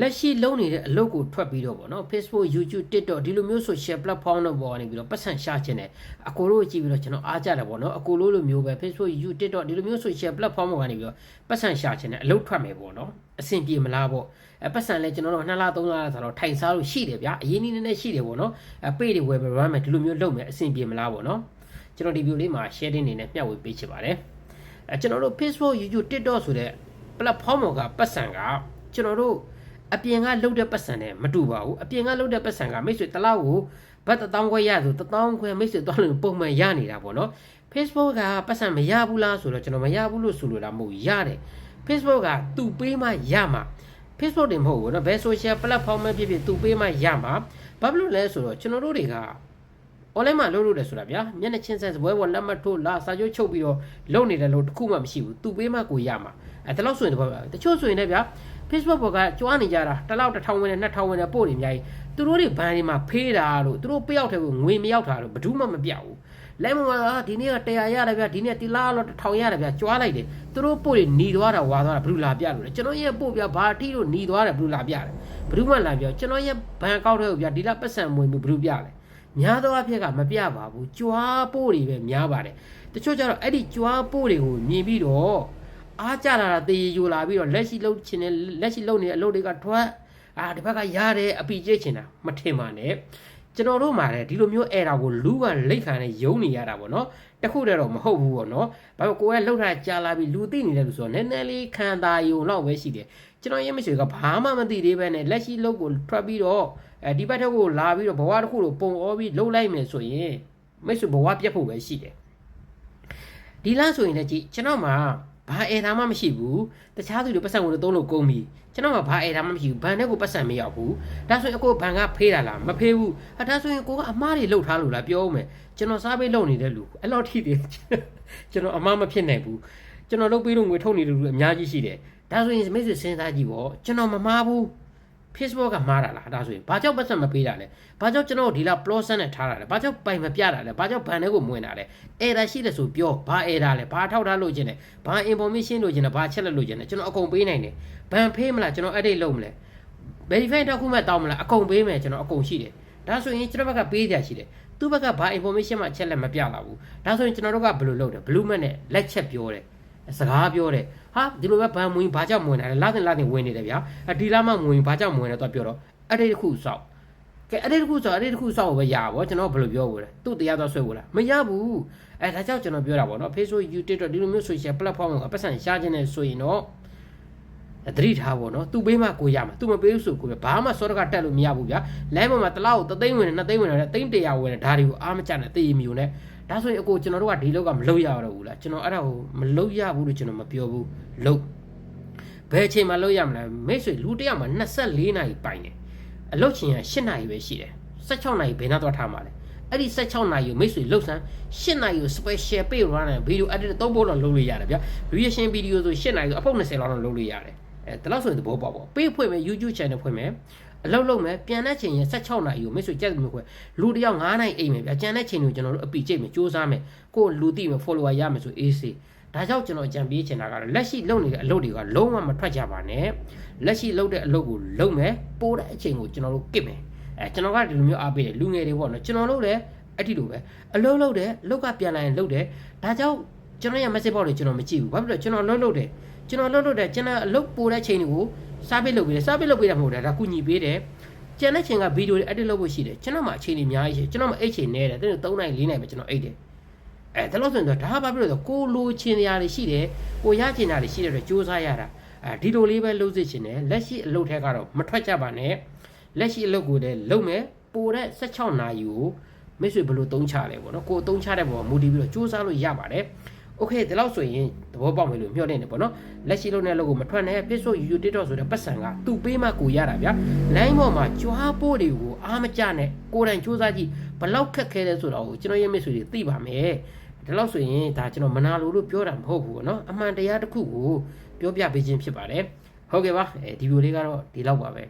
လက်ရှိလုံးနေတဲ့အလုပ်ကိုထွက်ပြီးတော့ဗောနော် Facebook YouTube TikTok ဒီလိုမျိုး social platform တွေပေါ်ကနေပြီးတော့ပတ်စံရှာခြင်းတယ်အကိုတို့ကြည့်ပြီးတော့ကျွန်တော်အားကြတယ်ဗောနော်အကိုလိုလိုမျိုးပဲ Facebook YouTube TikTok ဒီလိုမျိုး social platform ပေါ်ကနေပြီးတော့ပတ်စံရှာခြင်းတယ်အလုပ်ထွက်မယ်ဗောနော်အဆင်ပြေမလားဗောအပတ်စံလဲကျွန်တော်တို့2လ3လဆိုတော့ထိုင်စားလို့ရှိတယ်ဗျာအရင်နည်းနည်းရှိတယ်ဗောနော်အပေတွေဝယ်မယ် run မယ်ဒီလိုမျိုးလုပ်မယ်အဆင်ပြေမလားဗောနော်ကျွန်တော်ဒီ video လေးမှာ sharing နေနဲ့မျှဝေပေးချင်ပါတယ်အဲကျွန်တော်တို့ Facebook YouTube TikTok ဆိုတဲ့ platform ပေါ်ကပတ်စံကကျွန်တော်တို့ အပြင်ကလှုပ်တဲ့ပတ်စံနဲ့မတူပါဘူးအပြင်ကလှုပ်တဲ့ပတ်စံကမိတ်ဆွေတလောက်ကိုဘတ်1000ခွဲရဆို1000ခွဲမိတ်ဆွေသွားလို့ပုံမှန်ရနေတာပေါ့နော် Facebook ကပတ်စံမရဘူးလားဆိုတော့ကျွန်တော်မရဘူးလို့ဆိုလိုတာမဟုတ်ရတယ် Facebook ကသူ့ပေးမှရမှာ Facebook တင်မဟုတ်ဘူးနော်ဘယ် social platform ပဲဖြစ်ဖြစ်သူ့ပေးမှရမှာဘာဖြစ်လို့လဲဆိုတော့ကျွန်တော်တို့တွေက online မှာလုပ်လို့တယ်ဆိုတာဗျာမျက်နှာချင်းဆက်စပွဲပေါ်လက်မှတ်ထိုးလာစာချုပ်ချုပ်ပြီးတော့လုပ်နေတယ်လို့တခုမှမရှိဘူးသူ့ပေးမှကိုရမှာအဲဒါလို့ဆိုရင်တော့တချို့ဆိုရင်လည်းဗျာ Facebook ပေါ်ကကြွားနေကြတာတစ်လောက်တစ်ထောင်ဝင်နဲ့နှစ်ထောင်ဝင်နဲ့ပို့နေအများကြီးသူတို့တွေဘန်တွေမှာဖေးတာလို့သူတို့ပေးရောက်တယ်ကိုငွေမရောက်တာလို့ဘယ်သူမှမပြောက်ဘူးလဲမမှာဒီနေ့က100ရတယ်ဗျာဒီနေ့တီလာတော့1000ရတယ်ဗျာကြွားလိုက်တယ်သူတို့ပို့တွေหนีသွားတာဝါသွားတာဘယ်လိုလာပြလို့လဲကျွန်တော်ရဲ့ပို့ဗျာဘာအထိလို့หนีသွားတယ်ဘယ်လိုလာပြတယ်ဘယ်သူမှလာပြောကျွန်တော်ရဲ့ဘန်ကောက်တဲ့ကိုဗျာဒီလားပတ်စံမွေမှုဘယ်လိုပြလဲများသောအားဖြင့်ကမပြပါဘူးကြွားပို့တွေပဲများပါတယ်တချို့ကျတော့အဲ့ဒီကြွားပို့တွေကိုမြင်ပြီးတော့ အားကြလာတာတေးယူလာပြီးတော့လက်ရှိလှုပ်ချင်တဲ့လက်ရှိလှုပ်နေတဲ့အလုပ်တွေကထွက်အာဒီဘက်ကရတယ်အပီကျချင်တာမထင်ပါနဲ့ကျွန်တော်တို့မှာလည်းဒီလိုမျိုးအဲ့ဒါကိုလူကလိတ်ခံနဲ့ယုံနေရတာပေါ့နော်တခုတည်းတော့မဟုတ်ဘူးပေါ့နော်ဘာလို့ကိုယ်ကလှုပ်ထားကြာလာပြီးလူသိနေတယ်လို့ဆိုတော့နည်းနည်းလေးခံတာယုံတော့ပဲရှိတယ်ကျွန်တော်ရဲ့မရှိကဘာမှမသိသေးပဲနဲ့လက်ရှိလှုပ်ကိုထွက်ပြီးတော့အဲဒီဘက်ထက်ကိုလာပြီးတော့ဘဝတစ်ခုကိုပုံအောပြီးလှုပ်လိုက်မယ်ဆိုရင်မိတ်ဆွေဘဝပြတ်ဖို့ပဲရှိတယ်ဒီလားဆိုရင်လည်းကြည့်ကျွန်တော်မှာ ဘာအဲတာမှမရှိဘူးတခြားသူတွေပတ်စံကိုသုံးလို့ကုန်ပြီကျွန်တော်ကဘာအဲတာမှမရှိဘူးဘန်နဲ့ကိုပတ်စံမရောက်ဘူးဒါဆိုရင်အကိုဘန်ကဖေးတာလားမဖေးဘူးဟာဒါဆိုရင်ကိုကအမားတွေလှုပ်ထားလို့လားပြောဦးမယ်ကျွန်တော်စားပေးလုပ်နေတဲ့လူအဲ့လောက်ထိတယ်ကျွန်တော်အမားမဖြစ်နိုင်ဘူးကျွန်တော်လုပ်ပေးလို့ငွေထုတ်နေတဲ့လူအများကြီးရှိတယ်ဒါဆိုရင်မိတ်ဆွေစဉ်းစားကြည့်ပေါ့ကျွန်တော်မမားဘူး Facebook ကမှားတာလားဒါဆိုရင်ဘာကြောင့်ပတ်စံမပေးတာလဲဘာကြောင့်ကျွန်တော်ဒီလား plus နဲ့ထားတာလဲဘာကြောင့်ပိုင်မပြတာလဲဘာကြောင့်ဘန်ထဲကိုမဝင်တာလဲ error ရှိတယ်ဆိုပြောဘာ error လဲဘာထောက်ထားလို့ခြင်းလဲဘာ information လို့ခြင်းလဲဘာချက်လက်လို့ခြင်းလဲကျွန်တော်အကုန်ပေးနိုင်တယ်ဘန်ဖေးမလားကျွန်တော် edit လုပ်မလဲ verify တစ်ခုမှတောင်းမလားအကုန်ပေးမယ်ကျွန်တော်အကုန်ရှိတယ်ဒါဆိုရင်ကျွန်တော်ဘက်ကပေးကြရှိတယ်သူ့ဘက်ကဘာ information မှချက်လက်မပြလာဘူးဒါဆိုရင်ကျွန်တော်တို့ကဘယ်လိုလုပ်တယ် blue man နဲ့လက်ချက်ပြောတယ် စကားပြောတယ်ဟာဒီလိုပဲဘန်မွင်ဘာကြောင့်မဝင်တာလဲလာတင်လာတင်ဝင်နေတယ်ဗျာဒီလာမှမဝင်ဘာကြောင့်မဝင်လဲတော့ပြောတော့အဲ့ဒီတစ်ခုစောက်ကဲအဲ့ဒီတစ်ခုစောက်အဲ့ဒီတစ်ခုစောက်ပဲရပါဗောကျွန်တော်ဘယ်လိုပြောဖို့လဲသူ့တရားတော့ဆွဲဖို့လားမရဘူးအဲဒါကြောင့်ကျွန်တော်ပြောတာဗောနော် Facebook YouTube တော့ဒီလိုမျိုး social platform ကပတ်စံရှားခြင်းနဲ့ဆိုရင်တော့သတိထားပေါ့နော်သူပေးမှကိုရမှာသူမပေးဘူးဆိုကိုဘာမှစောတကတက်လို့မရဘူးဗျာလမ်းပေါ်မှာတစ်လောက်သသိန်းဝင်နဲ့နှစ်သိန်းဝင်နဲ့သိန်း100ဝင်နဲ့ဒါတွေကိုအားမကျနဲ့တေးမျိုးနဲ့ ဒါဆိုရင်အကိုကျွန်တော်တို့ကဒီလောက်ကမလုပ်ရတော့ဘူးလားကျွန်တော်အဲ့ဒါကိုမလုပ်ရဘူးလို့ကျွန်တော်မပြောဘူးလုပ်ဘယ်အချိန်မှလုပ်ရမလဲမိတ်ဆွေလူတစ်ယောက်မှ24နာရီပိုင်တယ်အလုပ်ချိန်က8နာရီပဲရှိတယ်16နာရီဘယ်နှတော့ထားမှာလဲအဲ့ဒီ16နာရီကိုမိတ်ဆွေလှုပ်ဆန်း8နာရီကို special pay run နဲ့ video edit သုံးဖို့တော့လုပ်လို့ရတယ်ဗျာ reaction video ဆို8နာရီကိုအပုတ်20လောက်တော့လုပ်လို့ရတယ်အဲဒါလို့ဆိုရင်သဘောပေါက်ပေါ့ပေးဖွင့်မယ် YouTube channel ဖွင့်မယ် အလုပ်လုပ်မယ်ပြန်တဲ့ချိန်ရင်16နာရီကိုမိတ်ဆွေကြက်မျိုးခွဲလူတယောက်9နိုင်အိမ်မယ်ဗျာကြံတဲ့ချိန်ကိုကျွန်တော်တို့အပီကြိတ်မယ်စူးစမ်းမယ်ကိုယ်လူသိမယ် follower ရမယ်ဆို AC ဒါကြောင့်ကျွန်တော်အကြံပေးချင်တာကတော့လက်ရှိလုပ်နေတဲ့အလုပ်တွေကလုံးဝမထွက်ကြပါနဲ့လက်ရှိလုပ်တဲ့အလုပ်ကိုလုပ်မယ်ပိုးတဲ့အချိန်ကိုကျွန်တော်တို့ကစ်မယ်အဲကျွန်တော်ကဒီလိုမျိုးအားပေးတယ်လူငယ်တွေပေါ့နော်ကျွန်တော်လုပ်တယ်အဲ့ဒီလိုပဲအလုပ်လုပ်တယ်အလုပ်ကပြန်လာရင်လုပ်တယ်ဒါကြောင့်ကျွန်တော်ရဲ့ message box တွေကျွန်တော်မကြည့်ဘူးဘာဖြစ်လို့ကျွန်တော်လုပ်လုပ်တယ်ကျွန်တော်လုပ်လုပ်တယ်ကျွန်တော်အလုပ်ပိုတဲ့ချိန်တွေကို စားပေးလုပ်ပေးတယ်စားပေးလုပ်ပေးတာမဟုတ်တာဒါကုညီပေးတယ်ကျန်တဲ့ချိန်ကဗီဒီယိုတွေ edit လုပ်ဖို့ရှိတယ်ကျွန်တော်မှအချိန်တွေအများကြီးရှိကျွန်တော်မှအိတ်ချိန်နေတယ်တဲ့3နိုင်4နိုင်ပဲကျွန်တော်အိတ်တယ်အဲဒါလို့ဆိုရင်တော့ဒါဘာဖြစ်လို့လဲဆိုကိုလိုချင်တရားတွေရှိတယ်ကိုရချင်တာတွေရှိတယ်တော့စူးစမ်းရတာအဲဒီလိုလေးပဲလုပ်စစ်ချင်တယ်လက်ရှိအလုပ်ထက်ကတော့မထွက်ကြပါနဲ့လက်ရှိအလုပ်ကိုလည်းလုပ်မယ်ပိုတဲ့16နာရီကိုမိတ်ဆွေဘယ်လိုသုံးချလဲပေါ့နော်ကိုသုံးချတဲ့ပုံမှာမူတည်ပြီးတော့စူးစမ်းလို့ရပါတယ် โอเคဒီလောက်ဆိုရင်သဘောပေါက်မယ်လို့မျှော်လင့်နေပေါ့နော်လက်ရှိလုံးတဲ့လောက်ကိုမထွက်နဲ့ Facebook YouTube TikTok ဆိုတဲ့ပတ်စံကသူ့ပေးမှကိုရတာဗျာ line ပေါ်မှာကြွားပို့တွေကိုအားမကျနဲ့ကိုယ်တိုင်စူးစမ်းကြည့်ဘလောက်ခက်ခဲလဲဆိုတာကိုကျွန်တော်ရဲ့မိတ်ဆွေတွေသိပါမယ်ဒါလောက်ဆိုရင်ဒါကျွန်တော်မနာလိုလို့ပြောတာမဟုတ်ဘူးပေါ့နော်အမှန်တရားတစ်ခုကိုပြောပြပေးခြင်းဖြစ်ပါတယ်ဟုတ်ကဲ့ပါအဲဒီဗီဒီယိုလေးကတော့ဒီလောက်ပါပဲ